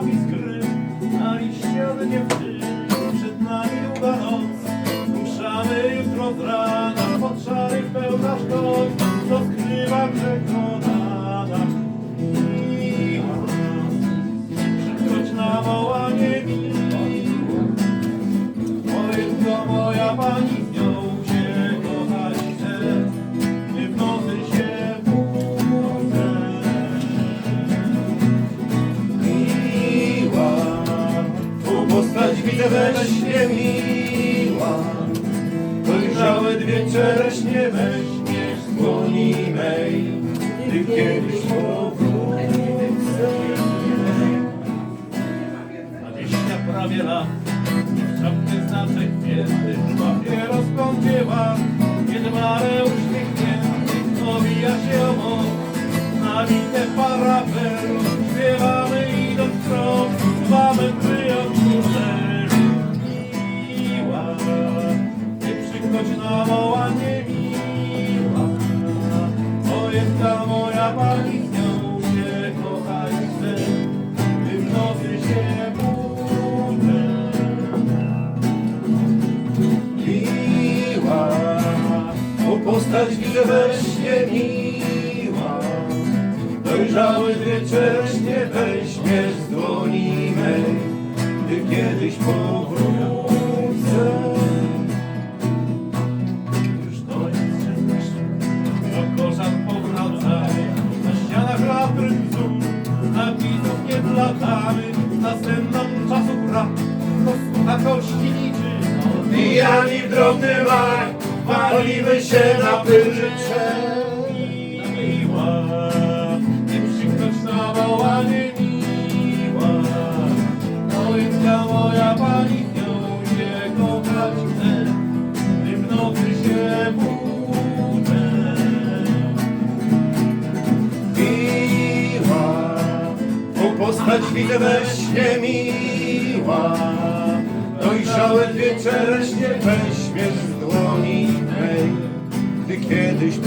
wystawi z gry, a liście odniew widzę we śnie miła, dojrzałe dwie czereśnie weźmiesz z dłoni mej, ty kiedyś powrócę. Dwadzieścia prawie lat, czapkę znaczek to jest ta moja pani, z nią się kochać chcę, gdy w nocy się budzę. Miła, bo postać widzę we śnie miła, dojrzały dwie czereśnie weźmiesz z dłoni mej, gdy kiedyś powrócę. Blatamy, następną czasu brak, na kości liczy, odbijani w drobny mak, walimy się na pyrcze. Postać widzę we śnie miła, dojrzałe dwie czereśnie weźmiesz z dłoni mej, gdy kiedyś